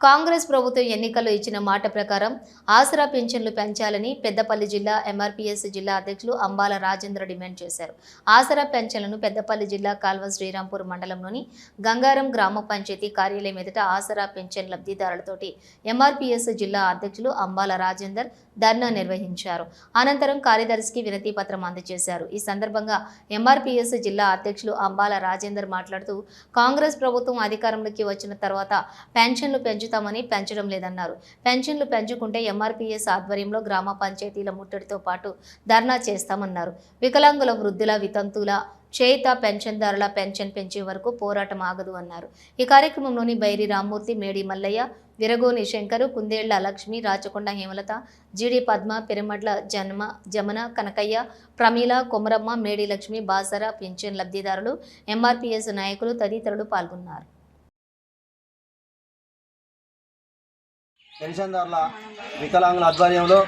కాంగ్రెస్ ప్రభుత్వం ఎన్నికల్లో ఇచ్చిన మాట ప్రకారం ఆసరా పెన్షన్లు పెంచాలని పెద్దపల్లి జిల్లా ఎంఆర్పీఎస్ జిల్లా అధ్యక్షులు అంబాల రాజేంద్ర డిమాండ్ చేశారు. ఆసరా పెన్షన్లను పెద్దపల్లి జిల్లా కాల్వ శ్రీరాంపూర్ మండలంలోని గంగారం గ్రామ పంచాయతీ కార్యాలయం ఎదుట ఆసరా పెన్షన్ లబ్ధిదారులతోటి ఎంఆర్పీఎస్ జిల్లా అధ్యక్షులు అంబాల రాజేందర్ ధర్నా నిర్వహించారు. అనంతరం కార్యదర్శికి వినతి పత్రం అందజేశారు. ఈ సందర్భంగా ఎంఆర్పీఎస్ జిల్లా అధ్యక్షులు అంబాల రాజేందర్ మాట్లాడుతూ కాంగ్రెస్ ప్రభుత్వం అధికారంలోకి వచ్చిన తర్వాత పెన్షన్లు పెంచు పెంచుతామని పెంచడం లేదన్నారు. పెన్షన్లు పెంచుకుంటే ఎంఆర్పీఎస్ ఆధ్వర్యంలో గ్రామ పంచాయతీల ముట్టడితో పాటు ధర్నా చేస్తామన్నారు. వికలాంగుల వృద్ధుల వితంతుల చేయిత పెన్షన్దారుల పెన్షన్ పెంచే వరకు పోరాటం ఆగదు అన్నారు. ఈ కార్యక్రమంలోని బైరి రామ్మూర్తి మేడి మల్లయ్య విరగోని శంకరు కుందేళ్ళ లక్ష్మి రాచకొండ హేమలత జీడి పద్మ పిరమడ్ల జన్మ జమన కనకయ్య ప్రమీల కొమరమ్మ మేడి లక్ష్మి బాసర పెన్షన్ లబ్ధిదారులు ఎంఆర్పీఎస్ నాయకులు తదితరులు పాల్గొన్నారు. పెన్షన్దారుల వికలాంగుల ఆధ్వర్యంలో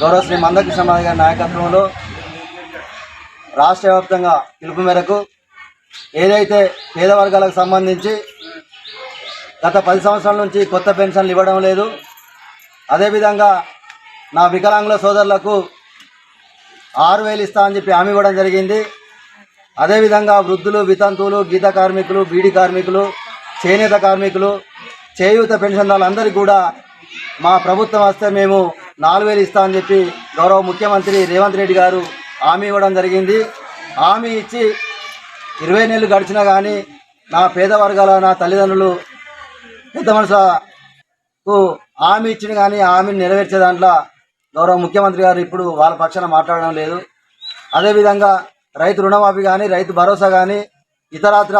గౌరవ శ్రీ మందకృష్ణ మాధవ్ గారి నాయకత్వంలో రాష్ట్ర వ్యాప్తంగా పిలుపు మేరకు ఏదైతే పేద వర్గాలకు సంబంధించి గత పది సంవత్సరాల నుంచి కొత్త పెన్షన్లు ఇవ్వడం లేదు అదేవిధంగా నా వికలాంగుల సోదరులకు ఆరు వేలు ఇస్తా అని చెప్పి హామీ ఇవ్వడం జరిగింది. అదేవిధంగా వృద్ధులు వితంతువులు గీత కార్మికులు బీడీ కార్మికులు చేనేత కార్మికులు చేయూత పెన్షన్దారులందరికీ కూడా మా ప్రభుత్వం వస్తే మేము నాలుగు వేలు ఇస్తామని చెప్పి గౌరవ ముఖ్యమంత్రి రేవంత్ రెడ్డి గారు హామీ ఇవ్వడం జరిగింది. హామీ ఇచ్చి ఇరవై నెలలు గడిచినా కానీ నా పేద వర్గాల నా తల్లిదండ్రులు పెద్ద మనసుకు హామీ ఇచ్చిన కానీ హామీని నెరవేర్చే దాంట్లో గౌరవ ముఖ్యమంత్రి గారు ఇప్పుడు వాళ్ళ పక్షాన మాట్లాడడం లేదు. అదేవిధంగా రైతు రుణమాఫీ కానీ రైతు భరోసా కానీ ఇతరాత్ర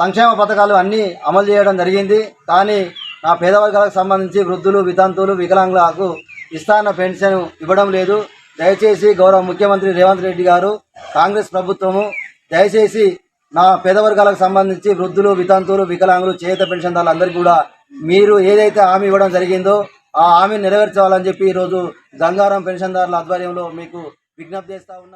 సంక్షేమ పథకాలు అన్నీ అమలు చేయడం జరిగింది. కానీ నా పేదవర్గాలకు సంబంధించి వృద్ధులు వితంతువులు వికలాంగులకు ఇస్తాన పెన్షన్ ఇవ్వడం లేదు. దయచేసి గౌరవ ముఖ్యమంత్రి రేవంత్ రెడ్డి గారు కాంగ్రెస్ ప్రభుత్వము దయచేసి నా పేదవర్గాలకు సంబంధించి వృద్ధులు వితంతువులు వికలాంగులు చేత పెన్షన్దారులు అందరికీ కూడా మీరు ఏదైతే హామీ ఇవ్వడం జరిగిందో ఆ హామీని నెరవేర్చాలని చెప్పి ఈరోజు గంగారం పెన్షన్దారుల ఆధ్వర్యంలో మీకు విజ్ఞప్తి చేస్తా ఉన్నా